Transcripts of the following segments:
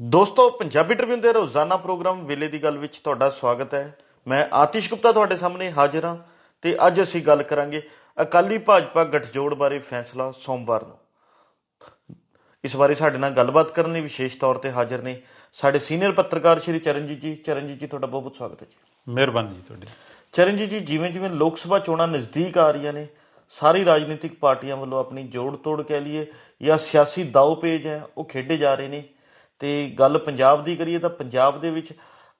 ਦੋਸਤੋ ਪੰਜਾਬੀ ਟ੍ਰਿਬਿਊਨ ਦੇ ਰੋਜ਼ਾਨਾ ਪ੍ਰੋਗਰਾਮ ਵੇਲੇ ਦੀ ਗੱਲ ਵਿੱਚ ਤੁਹਾਡਾ ਸਵਾਗਤ ਹੈ। ਮੈਂ ਆਤਿਸ਼ ਗੁਪਤਾ ਤੁਹਾਡੇ ਸਾਹਮਣੇ ਹਾਜ਼ਰ ਹਾਂ ਤੇ ਅੱਜ ਅਸੀਂ ਗੱਲ ਕਰਾਂਗੇ ਅਕਾਲੀ ਭਾਜਪਾ ਗੱਠਜੋੜ ਬਾਰੇ ਫੈਸਲਾ ਸੋਮਵਾਰ ਨੂੰ। ਇਸ ਬਾਰੇ ਸਾਡੇ ਨਾਲ ਗੱਲਬਾਤ ਕਰਨ ਲਈ ਵਿਸ਼ੇਸ਼ ਤੌਰ ਤੇ ਹਾਜ਼ਰ ਨੇ ਸਾਡੇ ਸੀਨੀਅਰ ਪੱਤਰਕਾਰ ਸ਼੍ਰੀ ਚਰਨਜੀਤ ਜੀ। ਚਰਨਜੀਤ ਜੀ ਤੁਹਾਡਾ ਬਹੁਤ ਬਹੁਤ ਸਵਾਗਤ ਹੈ ਜੀ। ਮਿਹਰਬਾਨੀ ਜੀ ਤੁਹਾਡੀ। ਚਰਨਜੀਤ ਜੀ ਜਿਵੇਂ ਜਿਵੇਂ ਲੋਕ ਸਭਾ ਚੋਣਾਂ ਨਜ਼ਦੀਕ ਆ ਰਹੀਆਂ ਨੇ ਸਾਰੀ ਰਾਜਨੀਤਿਕ ਪਾਰਟੀਆਂ ਵੱਲੋਂ ਆਪਣੀ ਜੋੜ ਤੋੜ ਕਹਿ ਲਈਏ ਜਾਂ ਸਿਆਸੀ ਦਾਅ ਪੇਜ ਹੈ ਉਹ ਖੇਡੇ ਜਾ ਰਹੇ ਨੇ। ਤੇ ਗੱਲ ਪੰਜਾਬ ਦੀ ਕਰੀਏ ਤਾਂ ਪੰਜਾਬ ਦੇ ਵਿੱਚ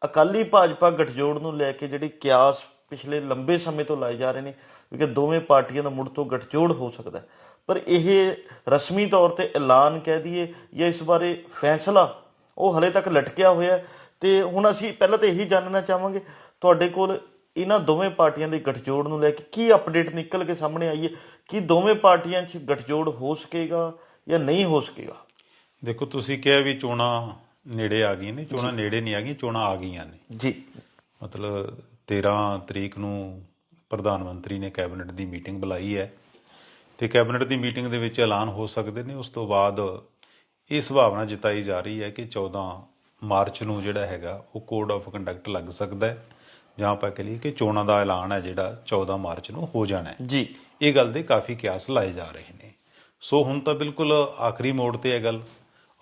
ਅਕਾਲੀ ਭਾਜਪਾ ਗਠਜੋੜ ਨੂੰ ਲੈ ਕੇ ਜਿਹੜੀ ਕਿਆਸ ਪਿਛਲੇ ਲੰਬੇ ਸਮੇਂ ਤੋਂ ਲਾਏ ਜਾ ਰਹੇ ਨੇ ਕਿ ਦੋਵੇਂ ਪਾਰਟੀਆਂ ਦਾ ਮੁੜ ਤੋਂ ਗਠਜੋੜ ਹੋ ਸਕਦਾ ਹੈ। ਪਰ ਇਹ ਰਸਮੀ ਤੌਰ ਤੇ ਐਲਾਨ ਕਹਿ ਦਈਏ ਜਾਂ ਇਸ ਬਾਰੇ ਫੈਸਲਾ ਉਹ ਹਲੇ ਤੱਕ ਲਟਕਿਆ ਹੋਇਆ ਹੈ ਤੇ ਹੁਣ ਅਸੀਂ ਪਹਿਲਾਂ ਤਾਂ ਇਹੀ ਜਾਣਨਾ ਚਾਹਾਂਗੇ, ਤੁਹਾਡੇ ਕੋਲ ਇਹਨਾਂ ਦੋਵੇਂ ਪਾਰਟੀਆਂ ਦੇ ਗਠਜੋੜ ਨੂੰ ਲੈ ਕੇ ਕੀ ਅਪਡੇਟ ਨਿਕਲ ਕੇ ਸਾਹਮਣੇ ਆਈ ਹੈ? ਕਿ ਦੋਵੇਂ ਪਾਰਟੀਆਂ 'ਚ ਗਠਜੋੜ ਹੋ ਸਕੇਗਾ ਜਾਂ ਨਹੀਂ ਹੋ ਸਕੇਗਾ? ਦੇਖੋ ਤੁਸੀਂ ਕਿਹਾ ਵੀ ਚੋਣਾਂ ਨੇੜੇ ਆ ਗਈਆਂ ਨੇ ਚੋਣਾਂ ਨੇੜੇ ਨਹੀਂ ਆ ਗਈਆਂ ਚੋਣਾਂ ਆ ਗਈਆਂ ਨੇ। ਜੀ। ਮਤਲਬ 13 ਤਰੀਕ ਨੂੰ ਪ੍ਰਧਾਨ ਮੰਤਰੀ ਨੇ ਕੈਬਨਿਟ ਦੀ ਮੀਟਿੰਗ ਬੁਲਾਈ ਹੈ ਤੇ ਕੈਬਨਿਟ ਦੀ ਮੀਟਿੰਗ ਦੇ ਵਿੱਚ ਐਲਾਨ ਹੋ ਸਕਦੇ ਨੇ। ਉਸ ਤੋਂ ਬਾਅਦ ਇਹ ਸੰਭਾਵਨਾ ਜਤਾਈ ਜਾ ਰਹੀ ਹੈ ਕਿ 14 ਮਾਰਚ ਨੂੰ ਜਿਹੜਾ ਹੈਗਾ ਉਹ ਕੋਡ ਆਫ ਕੰਡਕਟ ਲੱਗ ਸਕਦਾ ਹੈ। ਜਾਂ ਆਪਾਂ ਕਹ ਲਈਏ ਕਿ ਚੋਣਾਂ ਦਾ ਐਲਾਨ ਹੈ ਜਿਹੜਾ 14 ਮਾਰਚ ਨੂੰ ਹੋ ਜਾਣਾ ਹੈ। ਜੀ। ਇਹ ਗੱਲ ਦੇ ਕਾਫੀ ਕਿਆਸ ਲਾਏ ਜਾ ਰਹੇ ਨੇ। ਸੋ ਹੁਣ ਤਾਂ ਬਿਲਕੁਲ ਆਖਰੀ ਮੋੜ ਤੇ ਹੈ ਗੱਲ।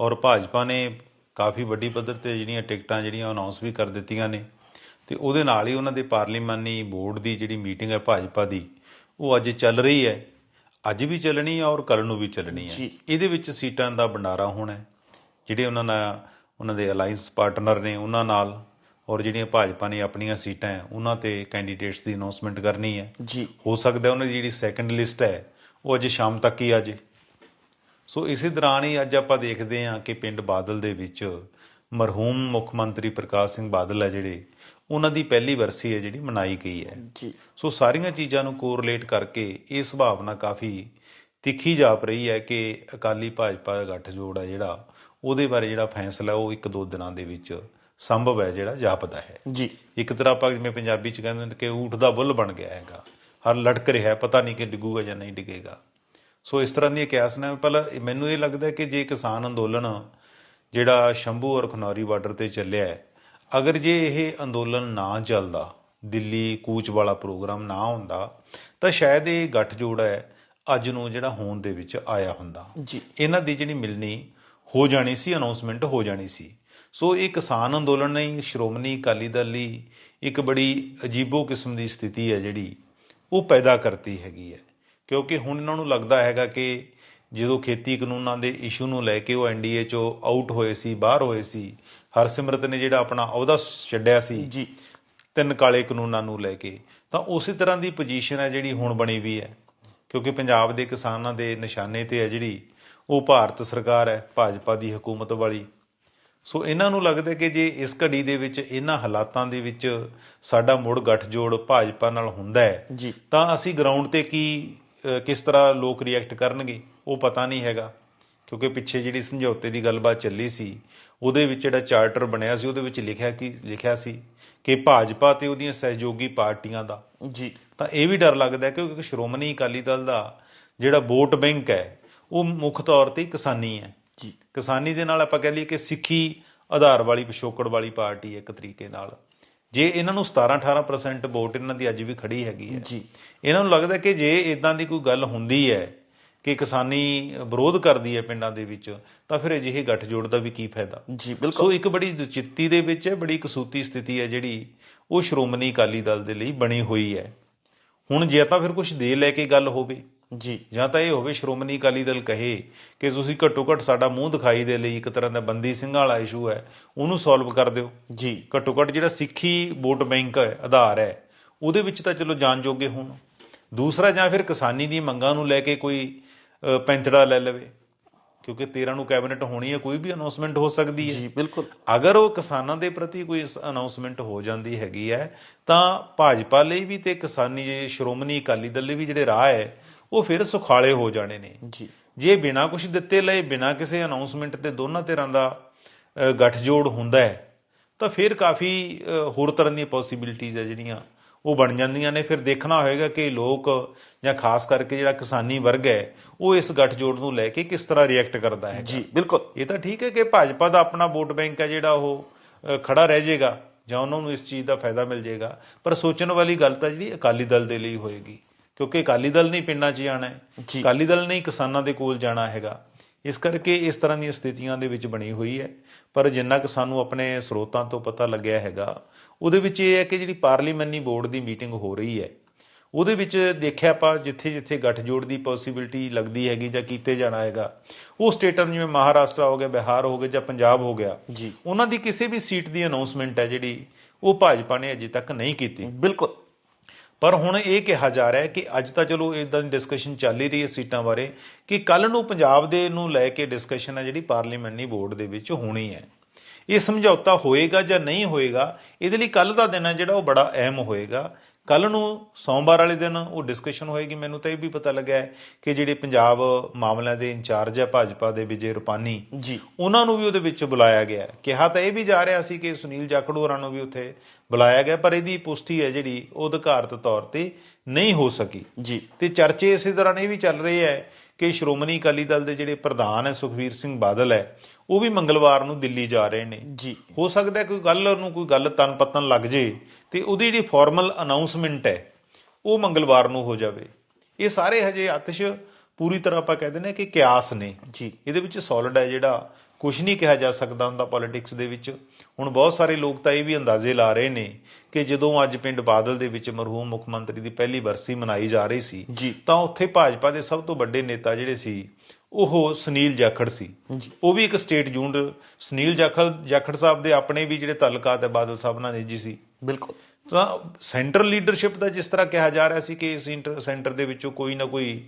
ਔਰ ਭਾਜਪਾ ਨੇ ਕਾਫੀ ਵੱਡੀ ਪੱਧਰ ਤੇ ਜਿਹੜੀਆਂ ਟਿਕਟਾਂ ਜਿਹੜੀਆਂ ਅਨਾਉਂਸ ਵੀ ਕਰ ਦਿੱਤੀਆਂ ਨੇ। ਤੇ ਉਹਦੇ ਨਾਲ ਹੀ ਉਹਨਾਂ ਦੇ ਪਾਰਲੀਮਾਨੀ ਬੋਰਡ ਦੀ ਜਿਹੜੀ ਮੀਟਿੰਗ ਹੈ ਭਾਜਪਾ ਦੀ ਉਹ ਅੱਜ ਚੱਲ ਰਹੀ ਹੈ। ਅੱਜ ਵੀ ਚੱਲਣੀ ਹੈ ਔਰ ਕੱਲ ਨੂੰ ਵੀ ਚੱਲਣੀ ਹੈ। ਇਹਦੇ ਵਿੱਚ ਸੀਟਾਂ ਦਾ ਭੰਡਾਰਾ ਹੋਣਾ ਹੈ। ਜਿਹੜੇ ਉਹਨਾਂ ਨਾਲ ਉਹਨਾਂ ਦੇ ਅਲਾਈਅੰਸ ਪਾਰਟਨਰ ਨੇ ਉਹਨਾਂ ਨਾਲ ਔਰ ਜਿਹੜੀਆਂ ਭਾਜਪਾ ਨੇ ਆਪਣੀਆਂ ਸੀਟਾਂ ਹੈ ਉਹਨਾਂ ਤੇ ਕੈਂਡੀਡੇਟਸ ਦੀ ਅਨਾਉਂਸਮੈਂਟ ਕਰਨੀ ਹੈ। ਜੀ। ਹੋ ਸਕਦਾ ਉਹਨਾਂ ਦੀ ਜਿਹੜੀ ਸੈਕੰਡ ਲਿਸਟ ਹੈ ਉਹ ਅੱਜ ਸ਼ਾਮ ਤੱਕ ਹੀ ਆ ਜੇ ਸੋ ਇਸੇ ਦੌਰਾਨ ਹੀ ਅੱਜ ਆਪਾਂ ਦੇਖਦੇ ਹਾਂ ਕਿ ਪਿੰਡ ਬਾਦਲ ਦੇ ਵਿੱਚ ਮਰਹੂਮ ਮੁੱਖ ਮੰਤਰੀ ਪ੍ਰਕਾਸ਼ ਸਿੰਘ ਬਾਦਲ ਹੈ ਜਿਹੜੇ ਉਹਨਾਂ ਦੀ ਪਹਿਲੀ ਵਰਸੀ ਹੈ ਜਿਹੜੀ ਮਨਾਈ ਗਈ ਹੈ। ਜੀ। ਸੋ ਸਾਰੀਆਂ ਚੀਜ਼ਾਂ ਨੂੰ ਕੋਰਿਲੇਟ ਕਰਕੇ ਇਹ ਸੁਭਾਵਨਾ ਕਾਫੀ ਤਿੱਖੀ ਜਾਪ ਰਹੀ ਹੈ ਕਿ ਅਕਾਲੀ ਭਾਜਪਾ ਦਾ ਗੱਠਜੋੜ ਹੈ ਜਿਹੜਾ ਉਹਦੇ ਬਾਰੇ ਜਿਹੜਾ ਫੈਸਲਾ ਉਹ ਇੱਕ ਦੋ ਦਿਨਾਂ ਦੇ ਵਿੱਚ ਸੰਭਵ ਹੈ ਜਿਹੜਾ ਜਾਪਦਾ ਹੈ। ਜੀ। ਇੱਕ ਤਰ੍ਹਾਂ ਆਪਾਂ ਜਿਵੇਂ ਪੰਜਾਬੀ ਚ ਕਹਿੰਦੇ ਨੇ ਕਿ ਊਠ ਦਾ ਬੁੱਲ ਬਣ ਗਿਆ ਹੈਗਾ। ਹਰ ਲਟਕ ਰਿਹਾ ਪਤਾ ਨਹੀਂ ਕਿ ਡਿੱਗੂਗਾ ਜਾਂ ਨਹੀਂ ਡਿੱਗੇਗਾ। ਸੋ ਇਸ ਤਰ੍ਹਾਂ ਦੀਆਂ ਕਿਆਸ ਨੇ ਪਹਿਲਾਂ ਮੈਨੂੰ ਇਹ ਲੱਗਦਾ ਕਿ ਜੇ ਕਿਸਾਨ ਅੰਦੋਲਨ ਜਿਹੜਾ ਸ਼ੰਭੂ ਔਰ ਖਨੌਰੀ ਬਾਰਡਰ ਤੇ ਚੱਲਿਆ ਹੈ ਅਗਰ ਜੇ ਇਹ ਅੰਦੋਲਨ ਨਾ ਚੱਲਦਾ ਦਿੱਲੀ ਕੂਚ ਵਾਲਾ ਪ੍ਰੋਗਰਾਮ ਨਾ ਹੁੰਦਾ ਤਾਂ ਸ਼ਾਇਦ ਇਹ ਗੱਠਜੋੜ ਹੈ ਅੱਜ ਨੂੰ ਜਿਹੜਾ ਹੋਣ ਦੇ ਵਿੱਚ ਆਇਆ ਹੁੰਦਾ। ਜੀ। ਇਹਨਾਂ ਦੀ ਜਿਹੜੀ ਮਿਲਣੀ ਹੋ ਜਾਣੀ ਸੀ ਅਨਾਉਂਸਮੈਂਟ ਹੋ ਜਾਣੀ ਸੀ। ਸੋ ਇਹ ਕਿਸਾਨ ਅੰਦੋਲਨ ਨੇ ਸ਼੍ਰੋਮਣੀ ਅਕਾਲੀ ਦਲ ਲਈ ਇੱਕ ਬੜੀ ਅਜੀਬੋ ਕਿਸਮ ਦੀ ਸਥਿਤੀ ਹੈ ਜਿਹੜੀ ਉਹ ਪੈਦਾ ਕਰਤੀ ਹੈਗੀ ਹੈ। ਕਿਉਂਕਿ ਹੁਣ ਇਹਨਾਂ ਨੂੰ ਲੱਗਦਾ ਹੈਗਾ ਕਿ ਜਦੋਂ ਖੇਤੀ ਕਾਨੂੰਨਾਂ ਦੇ ਇਸ਼ੂ ਨੂੰ ਲੈ ਕੇ ਉਹ ਐਨਡੀਏ ਚੋਂ ਆਊਟ ਹੋਏ ਸੀ ਬਾਹਰ ਹੋਏ ਸੀ ਹਰਸਿਮਰਤ ਨੇ ਜਿਹੜਾ ਆਪਣਾ ਅਹੁਦਾ ਛੱਡਿਆ ਸੀ ਜੀ। ਤਿੰਨ ਕਾਲੇ ਕਾਨੂੰਨਾਂ ਨੂੰ ਲੈ ਕੇ ਤਾਂ ਉਸੇ ਤਰ੍ਹਾਂ ਦੀ ਪੋਜੀਸ਼ਨ ਹੈ ਜਿਹੜੀ ਹੁਣ ਬਣੀ ਵੀ ਹੈ। ਕਿਉਂਕਿ ਪੰਜਾਬ ਦੇ ਕਿਸਾਨਾਂ ਦੇ ਨਿਸ਼ਾਨੇ ਤੇ ਹੈ ਜਿਹੜੀ ਉਹ ਭਾਰਤ ਸਰਕਾਰ ਹੈ ਭਾਜਪਾ ਦੀ ਹਕੂਮਤ ਵਾਲੀ। ਸੋ ਇਹਨਾਂ ਨੂੰ ਲੱਗਦਾ ਕਿ ਜੇ ਇਸ ਘੜੀ ਦੇ ਵਿੱਚ ਇਹਨਾਂ ਹਾਲਾਤਾਂ ਦੇ ਵਿੱਚ ਸਾਡਾ ਮੁੜ ਗੱਠਜੋੜ ਭਾਜਪਾ ਨਾਲ ਹੁੰਦਾ ਹੈ ਜੀ। ਤਾਂ ਅਸੀਂ ਗਰਾਊਂਡ ਤੇ ਕੀ ਕਿਸ ਤਰ੍ਹਾਂ ਲੋਕ ਰਿਐਕਟ ਕਰਨਗੇ ਉਹ ਪਤਾ ਨਹੀਂ ਹੈਗਾ। ਕਿਉਂਕਿ ਪਿੱਛੇ ਜਿਹੜੀ ਸਮਝੌਤੇ ਦੀ ਗੱਲਬਾਤ ਚੱਲੀ ਸੀ ਉਹਦੇ ਵਿੱਚ ਜਿਹੜਾ ਚਾਰਟਰ ਬਣਿਆ ਸੀ ਉਹਦੇ ਵਿੱਚ ਲਿਖਿਆ ਕੀ ਲਿਖਿਆ ਸੀ ਕਿ ਭਾਜਪਾ ਤੇ ਉਹਦੀਆਂ ਸਹਿਯੋਗੀ ਪਾਰਟੀਆਂ ਦਾ। ਜੀ। ਤਾਂ ਇਹ ਵੀ ਡਰ ਲੱਗਦਾ ਕਿਉਂਕਿ ਸ਼੍ਰੋਮਣੀ ਅਕਾਲੀ ਦਲ ਦਾ ਜਿਹੜਾ ਵੋਟ ਬੈਂਕ ਹੈ ਉਹ ਮੁੱਖ ਤੌਰ ਤੇ ਕਿਸਾਨੀ ਹੈ। ਜੀ। ਕਿਸਾਨੀ ਦੇ ਨਾਲ ਆਪਾਂ ਕਹਿ ਲਈਏ ਕਿ ਸਿੱਖੀ ਆਧਾਰ ਵਾਲੀ ਪਿਛੋਕੜ ਵਾਲੀ ਪਾਰਟੀ ਹੈ ਇੱਕ ਤਰੀਕੇ ਨਾਲ। ਜੇ ਇਹਨਾਂ ਨੂੰ 17 18% ਵੋਟ ਇਹਨਾਂ ਦੀ ਅੱਜ ਵੀ ਖੜੀ ਹੈਗੀ ਹੈ ਜੀ। ਇਹਨਾਂ ਨੂੰ ਲੱਗਦਾ ਕਿ ਜੇ ਇਦਾਂ ਦੀ ਕੋਈ ਗੱਲ ਹੁੰਦੀ ਹੈ ਕਿ ਕਿਸਾਨੀ ਵਿਰੋਧ ਕਰਦੀ ਹੈ ਪਿੰਡਾਂ ਦੇ ਵਿੱਚ ਤਾਂ ਫਿਰ ਅਜਿਹੇ ਗੱਠਜੋੜ ਦਾ ਵੀ ਕੀ ਫਾਇਦਾ? ਜੀ ਬਿਲਕੁਲ। ਸੋ ਇੱਕ ਬੜੀ ਦੁਚਿੱਤੀ ਦੇ ਵਿੱਚ ਹੈ ਬੜੀ ਕਸੂਤੀ ਸਥਿਤੀ ਹੈ ਜਿਹੜੀ ਉਹ ਸ਼੍ਰੋਮਣੀ ਅਕਾਲੀ ਦਲ ਦੇ ਲਈ ਬਣੀ ਹੋਈ ਹੈ। ਹੁਣ ਜੇ ਤਾਂ ਫਿਰ ਕੁਝ ਦੇ ਲੈ ਕੇ ਗੱਲ ਹੋਵੇ ਜੀ। ਜਾਂ ਤਾਂ ਇਹ ਹੋਵੇ ਸ਼੍ਰੋਮਣੀ ਅਕਾਲੀ ਦਲ ਕਹੇ ਕਿ ਤੁਸੀਂ ਘੱਟੋ ਘੱਟ ਸਾਡਾ ਮੂੰਹ ਦਿਖਾਈ ਦੇ ਲਈ ਇੱਕ ਤਰ੍ਹਾਂ ਦਾ ਬੰਦੀ ਸਿੰਘਾਂ ਵਾਲਾ ਇਸ਼ੂ ਹੈ ਉਹਨੂੰ ਸੋਲਵ ਕਰ ਦਿਓ। ਜੀ। ਘੱਟੋ ਘੱਟ ਜਿਹੜਾ ਸਿੱਖੀ ਵੋਟ ਬੈਂਕ ਹੈ ਆਧਾਰ ਹੈ ਉਹਦੇ ਵਿੱਚ ਤਾਂ ਚਲੋ ਜਾਣ ਜੋਗੇ ਹੋਣ। ਦੂਸਰਾ ਜਾਂ ਫਿਰ ਕਿਸਾਨੀ ਦੀ ਮੰਗਾਂ ਨੂੰ ਲੈ ਕੇ ਕੋਈ ਪੈਂਤੜਾ ਲੈ ਲਵੇ ਕਿਉਂਕਿ 13 ਨੂੰ ਕੈਬਨਿਟ ਹੋਣੀ ਹੈ ਕੋਈ ਵੀ ਅਨਾਉਂਸਮੈਂਟ ਹੋ ਸਕਦੀ ਹੈ। ਜੀ ਬਿਲਕੁਲ। ਅਗਰ ਉਹ ਕਿਸਾਨਾਂ ਦੇ ਪ੍ਰਤੀ ਕੋਈ ਅਨਾਉਂਸਮੈਂਟ ਹੋ ਜਾਂਦੀ ਹੈਗੀ ਹੈ ਤਾਂ ਭਾਜਪਾ ਲਈ ਵੀ ਤੇ ਕਿਸਾਨੀ ਜੇ ਸ਼੍ਰੋਮਣੀ ਅਕਾਲੀ ਦਲ ਲਈ ਵੀ ਜਿਹੜੇ ਰਾਹ ਹੈ ਉਹ ਫਿਰ ਸੁਖਾਲੇ ਹੋ ਜਾਣੇ ਨੇ। ਜੀ। ਜੇ ਬਿਨਾਂ ਕੁਝ ਦਿੱਤੇ ਲਏ ਬਿਨਾਂ ਕਿਸੇ ਅਨਾਉਂਸਮੈਂਟ ਤੇ ਦੋਨਾਂ ਧਿਰਾਂ ਦਾ ਗੱਠਜੋੜ ਹੁੰਦਾ ਹੈ ਤਾਂ ਫਿਰ ਕਾਫੀ ਹੋਰ ਤਰ੍ਹਾਂ ਦੀਆਂ ਪੋਸਿਬਿਲਿਟੀਆਂ ਹੈ ਜਿਹੜੀਆਂ ਉਹ ਬਣ ਜਾਂਦੀਆਂ ਨੇ। ਫਿਰ ਦੇਖਣਾ ਹੋਏਗਾ ਕਿ ਲੋਕ ਜਾਂ ਖਾਸ ਕਰਕੇ ਜਿਹੜਾ ਕਿਸਾਨੀ ਵਰਗ ਹੈ ਉਹ ਇਸ ਗੱਠਜੋੜ ਨੂੰ ਲੈ ਕੇ ਕਿਸ ਤਰ੍ਹਾਂ ਰਿਐਕਟ ਕਰਦਾ ਹੈ ਜੀ ਬਿਲਕੁਲ। ਇਹ ਤਾਂ ਠੀਕ ਹੈ ਕਿ ਭਾਜਪਾ ਦਾ ਆਪਣਾ ਵੋਟ ਬੈਂਕ ਹੈ ਜਿਹੜਾ ਉਹ ਖੜਾ ਰਹਿ ਜਾਏਗਾ ਜਾਂ ਉਹਨਾਂ ਨੂੰ ਇਸ ਚੀਜ਼ ਦਾ ਫਾਇਦਾ ਮਿਲ ਜਾਏਗਾ। ਪਰ ਸੋਚਣ ਵਾਲੀ ਗੱਲ ਤਾਂ ਜਿਹੜੀ ਅਕਾਲੀ ਦਲ ਦੇ ਲਈ ਹੋਏਗੀ। ਕਿਉਂਕਿ ਅਕਾਲੀ ਦਲ ਨਹੀਂ ਪਿੰਡਾਂ 'ਚ ਜਾਣਾ ਹੈ। ਅਕਾਲੀ ਦਲ ਨਹੀਂ ਕਿਸਾਨਾਂ ਦੇ ਕੋਲ ਜਾਣਾ ਹੈਗਾ। ਇਸ ਕਰਕੇ ਇਸ ਤਰ੍ਹਾਂ ਦੀਆਂ ਸਥਿਤੀਆਂ ਦੇ ਵਿੱਚ ਬਣੀ ਹੋਈ ਹੈ। ਪਰ ਜਿੰਨਾ ਕਿ ਸਾਨੂੰ ਆਪਣੇ ਸਰੋਤਾਂ ਤੋਂ ਪਤਾ ਲੱਗਿਆ ਹੈਗਾ ਉਹਦੇ ਵਿੱਚ ਇਹ ਹੈ ਕਿ ਜਿਹੜੀ ਪਾਰਲੀਮੈਂਟਰੀ ਬੋਰਡ ਦੀ ਮੀਟਿੰਗ ਹੋ ਰਹੀ ਹੈ ਉਹਦੇ ਵਿੱਚ ਦੇਖਿਆ ਆਪਾਂ ਜਿੱਥੇ ਜਿੱਥੇ ਗੱਠਜੋੜ ਦੀ ਪੋਸਿਬਿਲਿਟੀ ਲੱਗਦੀ ਹੈਗੀ ਜਾਂ ਕੀਤੇ ਜਾਣਾ ਹੈਗਾ ਉਹ ਸਟੇਟਾਂ ਜਿਵੇਂ ਮਹਾਰਾਸ਼ਟਰ ਹੋ ਗਿਆ ਬਿਹਾਰ ਹੋ ਗਿਆ ਜਾਂ ਪੰਜਾਬ ਹੋ ਗਿਆ ਜੀ। ਉਹਨਾਂ ਦੀ ਕਿਸੇ ਵੀ ਸੀਟ ਦੀ ਅਨਾਉਂਸਮੈਂਟ ਹੈ ਜਿਹੜੀ ਉਹ ਭਾਜਪਾ ਨੇ ਅਜੇ ਤੱਕ ਨਹੀਂ ਕੀਤੀ। ਬਿਲਕੁਲ। ਪਰ ਹੁਣ ਇਹ ਕਿਹਾ ਜਾ ਰਿਹਾ ਹੈ ਕਿ ਅੱਜ ਤਾਂ ਚਲੋ ਇਦਾਂ ਦੀ ਡਿਸਕਸ਼ਨ ਚੱਲ ਹੀ ਰਹੀ ਹੈ ਸੀਟਾਂ ਬਾਰੇ ਕਿ ਕੱਲ ਨੂੰ ਪੰਜਾਬ ਦੇ ਨੂੰ ਲੈ ਕੇ ਡਿਸਕਸ਼ਨ ਹੈ ਜਿਹੜੀ ਪਾਰਲੀਮੈਂਟਰੀ ਬੋਰਡ ਦੇ ਵਿੱਚ ਹੋਣੀ ਹੈ। ਇਹ ਸਮਝੌਤਾ ਹੋਏਗਾ ਜਾਂ ਨਹੀਂ ਹੋਏਗਾ, ਇਹਦੇ ਲਈ ਕੱਲ ਦਾ ਦਿਨ ਹੈ ਜਿਹੜਾ ਉਹ ਬੜਾ ਅਹਿਮ ਹੋਏਗਾ। ਕੱਲ ਨੂੰ ਸੋਮਵਾਰ ਵਾਲੇ ਦਿਨ ਉਹ ਡਿਸਕਸ਼ਨ ਹੋਏਗੀ। ਮੈਨੂੰ ਤਾਂ ਇਹ ਵੀ ਪਤਾ ਲੱਗਾ ਹੈ ਕਿ ਜਿਹੜੇ ਪੰਜਾਬ ਮਾਮਲਿਆਂ ਦੇ ਇੰਚਾਰਜ ਹੈ ਭਾਜਪਾ ਦੇ ਵਿਜੇ ਰੁਪਾਨੀ ਜੀ। ਉਹਨਾਂ ਨੂੰ ਵੀ ਉਹਦੇ ਵਿੱਚ ਬੁਲਾਇਆ ਗਿਆ। ਕਿਹਾ ਤਾਂ ਇਹ ਵੀ ਜਾ ਰਿਹਾ ਸੀ ਕਿ ਸੁਨੀਲ ਜਾਖੜ ਹੋਰਾਂ ਨੂੰ ਵੀ ਉੱਥੇ ਬੁਲਾਇਆ ਗਿਆ ਪਰ ਇਹਦੀ ਪੁਸ਼ਟੀ ਹੈ ਜਿਹੜੀ ਉਹ ਅਧਿਕਾਰਤ ਤੌਰ ਤੇ ਨਹੀਂ ਹੋ ਸਕੀ। ਜੀ। ਤੇ ਚਰਚੇ ਇਸੇ ਦੌਰਾਨ ਇਹ ਵੀ ਚੱਲ ਰਹੇ ਹੈ ਕਿ ਸ਼੍ਰੋਮਣੀ ਅਕਾਲੀ ਦਲ ਦੇ ਜਿਹੜੇ ਪ੍ਰਧਾਨ ਹੈ ਸੁਖਵੀਰ ਸਿੰਘ ਬਾਦਲ ਹੈ ਉਹ ਵੀ ਮੰਗਲਵਾਰ ਨੂੰ ਦਿੱਲੀ ਜਾ ਰਹੇ ਨੇ। ਜੀ। ਹੋ ਸਕਦਾ ਕੋਈ ਗੱਲ ਨੂੰ ਕੋਈ ਗੱਲ ਤਨ ਪਤਨ ਲੱਗ ਜੇ ਤੇ ਉਹਦੀ ਜਿਹੜੀ ਫਾਰਮਲ ਅਨਾਉਂਸਮੈਂਟ ਹੈ ਉਹ ਮੰਗਲਵਾਰ ਨੂੰ ਹੋ ਜਾਵੇ। ਇਹ ਸਾਰੇ ਹਜੇ ਆਤਿਸ਼ ਪੂਰੀ ਤਰ੍ਹਾਂ ਆਪਾਂ ਕਹਿੰਦੇ ਨੇ ਕਿ ਕਿਆਸ ਨੇ। ਜੀ। ਇਹਦੇ ਵਿੱਚ ਸੋਲਿਡ ਹੈ ਜਿਹੜਾ ਕੁਝ ਨਹੀਂ ਕਿਹਾ ਜਾ ਸਕਦਾ ਹੁੰਦਾ ਪੋਲਿਟਿਕਸ ਦੇ ਵਿੱਚ ਹੁਣ ਬਹੁਤ ਸਾਰੇ ਲੋਕ ਤਾਂ ਇਹ ਵੀ ਅੰਦਾਜ਼ੇ ਲਾ ਰਹੇ ਨੇ ਕਿ ਜਦੋਂ ਅੱਜ ਪਿੰਡ ਬਾਦਲ ਦੇ ਵਿੱਚ ਮਰਹੂਮ ਮੁੱਖ ਮੰਤਰੀ ਦੀ ਪਹਿਲੀ ਬਰਸੀ ਮਨਾਈ ਜਾ ਰਹੀ ਸੀ। ਤਾਂ ਉੱਥੇ ਭਾਜਪਾ ਦੇ ਸਭ ਤੋਂ ਵੱਡੇ ਨੇਤਾ ਜਿਹੜੇ ਸੀ ਉਹ ਸੁਨੀਲ ਜਾਖੜ ਸੀ। ਉਹ ਵੀ ਇੱਕ ਸਟੇਟ ਜੂਨਡ ਸੁਨੀਲ ਜਾਖੜ ਜਾਖੜ ਸਾਹਿਬ ਦੇ ਆਪਣੇ ਵੀ ਜਿਹੜੇ ਤਾਲੁਕਾਤ ਹੈ ਬਾਦਲ ਸਾਹਿਬ ਨਾਲ ਨਿੱਜੀ ਸੀ। ਬਿਲਕੁਲ। ਤਾਂ ਸੈਂਟਰਲ ਲੀਡਰਸ਼ਿਪ ਦਾ ਜਿਸ ਤਰ੍ਹਾਂ ਕਿਹਾ ਜਾ ਰਿਹਾ ਸੀ ਕਿ ਸੈਂਟਰ ਸੈਂਟਰ ਦੇ ਵਿੱਚੋਂ ਕੋਈ ਨਾ ਕੋਈ